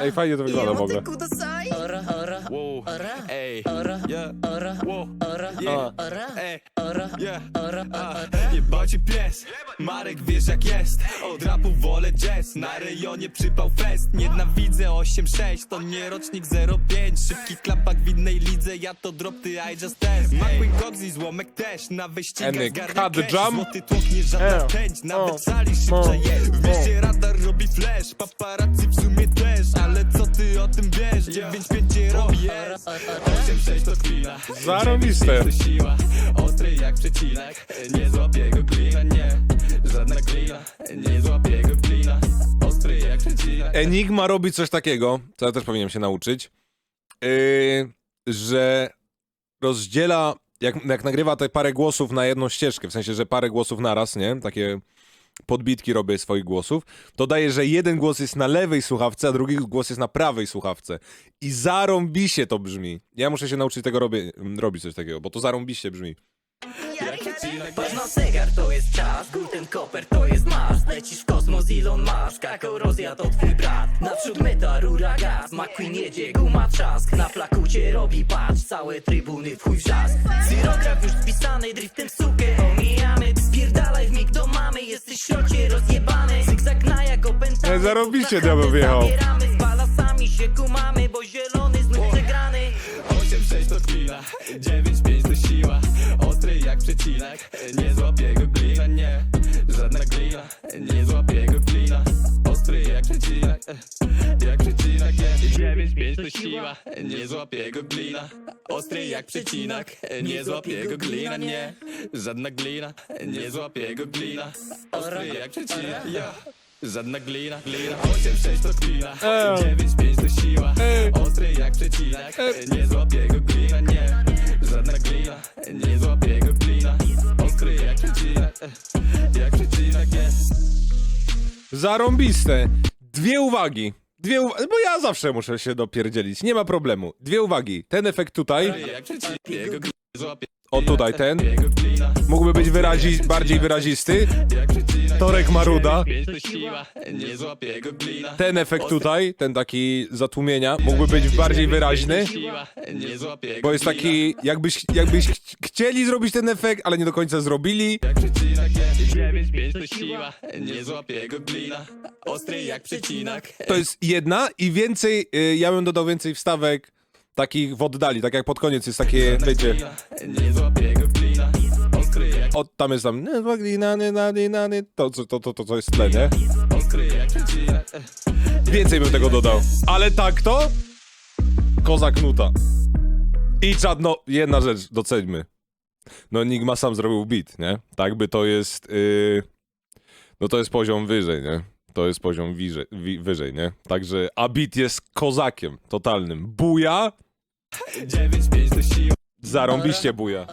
Ej, fajnie to wygląda w ogóle. Whoa, yeah, whoa, yeah, yeah, a, pies, Marek wiesz jak jest, od rapu wolę jazz, na rejonie przypał fest, nienawidzę 8-6, to nie rocznik 05, szybki klapak w innej lidze, ja to drop, ty I just dance, McQueen Cox i złomek też, na wyścigach Any zgarnia cut the cash, jump? złoty tłok nie żadna Ew. chęć, nawet O. sali szybciej. Jest, w mieście radar robi flash, paparazzi w sumie też, ale co ty o tym wiesz, 9-5 nie robi. Jest, 8-6 to klina, Zarąbiste. 9-5 to siła, ostry jak przecinek, nie złapie go klina, nie, żadna klina, nie złapie go klina, ostry jak przecinek. Enigma robi coś takiego, co ja też powinienem się nauczyć, yy, że rozdziela, jak, jak nagrywa te parę głosów na jedną ścieżkę, w sensie, że parę głosów naraz, nie? Takie podbitki robię swoich głosów, to daje, że jeden głos jest na lewej słuchawce, a drugi głos jest na prawej słuchawce. I zarąbiście to brzmi. Ja muszę się nauczyć tego robię, robić coś takiego, bo to zarąbiście brzmi. Patrz na zegar, to jest czas, Guten Koper to jest Mars Lecisz w kosmos, Elon Musk, a korozja to twój brat Naprzód meta, rura gaz, McQueen jedzie, guma trzask Na flakucie robi patrz, całe trybuny w chuj wrzask Cyrograf już wpisany, driftem sukę w środzie rozjebany Zygzak na jak opętany. Nie, pod na diabeł wjechał. Zabieramy. Z balasami się kumamy, bo zielony znów przegrany. 8-6 to klina, 9-5 to siła, ostry jak przecinek, nie złapie go glina, nie, żadna 9-5 to siła, nie złapie go glina, ostry jak przecinek, nie złapie go glina, nie, żadna glina, nie złapie go glina, ostry jak przecinek, ja. Żadna glina, glina, 8-6 to glina, 9-5 to siła, ostry jak przecinek, nie złapie go glina, nie, żadna glina, nie złapie go glina, ostry jak przecinek, jak przecinek, nie. Zarąbiste. Dwie uwagi. Dwie uwagi, bo ja zawsze muszę się dopierdzielić, nie ma problemu. Dwie uwagi. Ten efekt tutaj, Jak przecinek, jego złapie o tutaj ten, mógłby być wyrazi bardziej wyrazisty. Torek Maruda. 9-5 to siła, nie złapie go glina, Ten efekt tutaj, ten taki zatłumienia, mógłby być bardziej wyraźny. Bo jest taki, jakbyś, jakbyś ch- chcieli zrobić ten efekt, ale nie do końca zrobili. Jak przecinak, nie, 9-5 to siła, nie złapie go glina, ostry jak przecinak, To jest jedna i więcej, y, ja bym dodał więcej wstawek takich w oddali, tak jak pod koniec jest takie, wiecie, o, tam jest tam, to, to, to, to, to, jest tle, nie? Więcej bym tego dodał. Ale tak to? Kozak nuta. I czad, no, jedna rzecz, doceńmy. No, Enigma sam zrobił beat, nie? Tak by to jest, yy, no to jest poziom wyżej, nie? To jest poziom wiżej, wi, wyżej, nie? Także, a beat jest kozakiem totalnym. Buja, 9-5 to siła, zarąbiście buja.